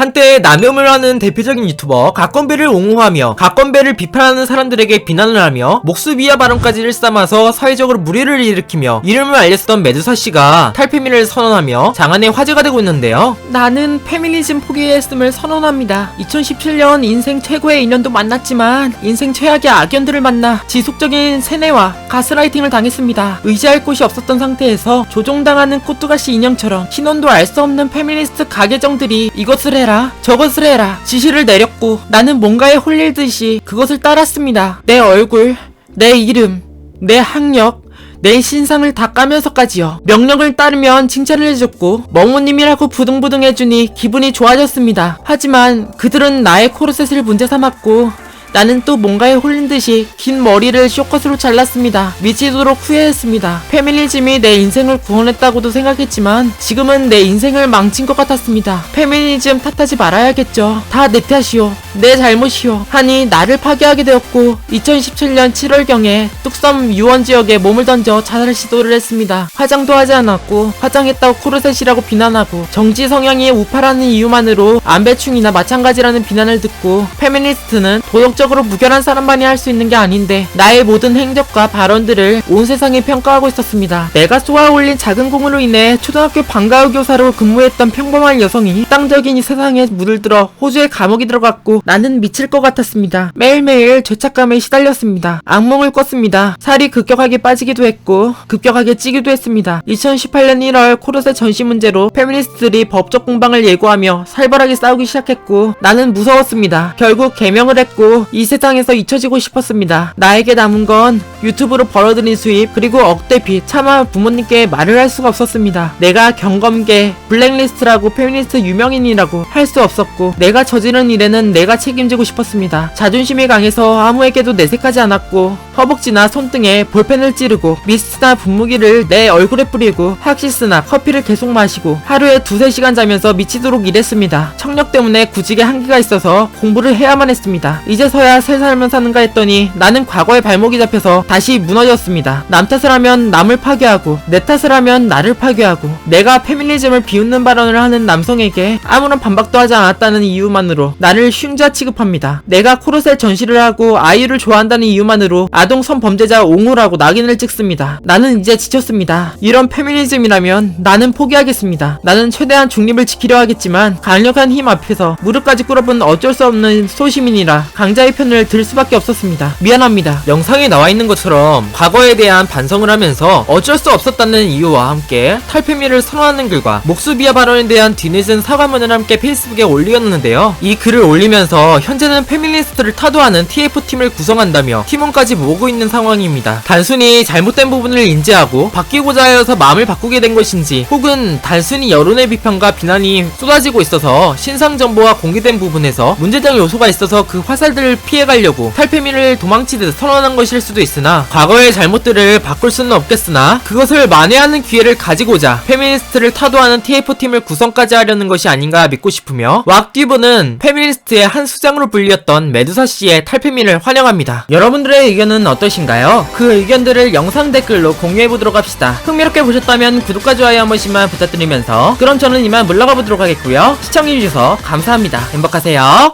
한때 남혐을 하는 대표적인 유튜버 가건배를 옹호하며 가건배를 비판하는 사람들에게 비난을 하며 목수비하 발언까지 일삼아서 사회적으로 무리를 일으키며 이름을 알렸었던 메두사 씨가 탈페미를 선언하며 장안의 화제가 되고 있는데요. 나는 페미니즘 포기했음을 선언합니다. 2017년 인생 최고의 인연도 만났지만 인생 최악의 악연들을 만나 지속적인 세뇌와 가스라이팅을 당했습니다. 의지할 곳이 없었던 상태에서 조종당하는 꼬뚜가시 인형처럼 신원도 알 수 없는 페미니스트 가계정들이 이것을 해라 저것을 해라 지시를 내렸고 나는 뭔가에 홀릴 듯이 그것을 따랐습니다. 내 얼굴, 내 이름, 내 학력, 내 신상을 다 까면서까지요. 명령을 따르면 칭찬을 해줬고 멍우님이라고 부둥부둥 해주니 기분이 좋아졌습니다. 하지만 그들은 나의 코르셋을 문제 삼았고 나는 또 뭔가에 홀린 듯이 긴 머리를 쇼컷으로 잘랐습니다. 미치도록 후회했습니다. 페미니즘이 내 인생을 구원했다고도 생각했지만 지금은 내 인생을 망친 것 같았습니다. 페미니즘 탓하지 말아야겠죠. 다 내 탓이요. 내 잘못이요. 하니 나를 파괴하게 되었고 2017년 7월경에 뚝섬 유원 지역에 몸을 던져 자살 시도를 했습니다. 화장도 하지 않았고 화장했다고 코르셋이라고 비난하고 정치 성향이 우파라는 이유만으로 안배충이나 마찬가지라는 비난을 듣고 페미니스트는 도덕적 으로 무결한 사람만이 할 수 있는 게 아닌데 나의 모든 행적과 발언들을 온 세상에 평가하고 있었습니다. 내가 쏘아 올린 작은 공으로 인해 초등학교 방과후 교사로 근무했던 평범한 여성이 땅적인 이 세상에 물을 들어 호주의 감옥이 들어갔고 나는 미칠 것 같았습니다. 매일매일 죄책감에 시달렸습니다. 악몽을 꿨습니다. 살이 급격하게 빠지기도 했고 급격하게 찌기도 했습니다. 2018년 1월 코르셋 전시 문제로 페미니스트들이 법적 공방을 예고하며 살벌하게 싸우기 시작했고 나는 무서웠습니다. 결국 개명을 했고 이 세상에서 잊혀지고 싶었습니다. 나에게 남은 건 유튜브로 벌어들인 수입 그리고 억대 빚 차마 부모님께 말을 할 수가 없었습니다. 내가 경검계 블랙리스트라고 페미니스트 유명인이라고 할 수 없었고 내가 저지른 일에는 내가 책임지고 싶었습니다. 자존심이 강해서 아무에게도 내색하지 않았고 허벅지나 손등에 볼펜을 찌르고 미스트나 분무기를 내 얼굴에 뿌리고 학시스나 커피를 계속 마시고 하루에 두세 시간 자면서 미치도록 일했습니다. 청력 때문에 구직에 한계가 있어서 공부를 해야만 했습니다. 이제서야 새 삶을 사는가 했더니 나는 과거에 발목이 잡혀서 다시 무너졌습니다. 남 탓을 하면 남을 파괴하고 내 탓을 하면 나를 파괴하고 내가 페미니즘을 비웃는 발언을 하는 남성에게 아무런 반박도 하지 않았다는 이유만으로 나를 흉자 취급합니다. 내가 코르셋 전시를 하고 아이유를 좋아한다는 이유만으로 아동 성범죄자 옹호라고 낙인을 찍습니다. 나는 이제 지쳤습니다. 이런 페미니즘이라면 나는 포기하겠습니다. 나는 최대한 중립을 지키려 하겠지만 강력한 힘 앞에서 무릎까지 꿇어본 어쩔 수 없는 소시민이라 강자의 편을 들 수밖에 없었습니다. 미안합니다. 영상에 나와 있는 것처럼 과거에 대한 반성을 하면서 어쩔 수 없었다는 이유와 함께 탈페미를 선언하는 글과 목수비하 발언에 대한 뒤늦은 사과문을 함께 페이스북에 올렸는데요. 이 글을 올리면서 현재는 페미니스트를 타도하는 TF팀을 구성한다며 팀원까지 모 으고 있는 상황입니다. 단순히 잘못된 부분을 인지하고 바뀌고자 하여서 마음을 바꾸게 된 것인지 혹은 단순히 여론의 비판과 비난이 쏟아지고 있어서 신상 정보가 공개된 부분에서 문제적 요소가 있어서 그 화살들을 피해가려고 탈페미를 도망치듯 선언한 것일 수도 있으나 과거의 잘못들을 바꿀 수는 없겠으나 그것을 만회하는 기회를 가지고자 페미니스트를 타도하는 TF팀을 구성까지 하려는 것이 아닌가 믿고 싶으며 왁듀브는 페미니스트의 한 수장으로 불렸던 메두사 씨의 탈페미를 환영합니다. 여러분들의 의견 은 어떠신가요? 그 의견들을 영상 댓글로 공유해보도록 합시다. 흥미롭게 보셨다면 구독과 좋아요 한 번씩만 부탁드리면서 그럼 저는 이만 물러가 보도록 하겠고요. 시청해주셔서 감사합니다. 행복하세요.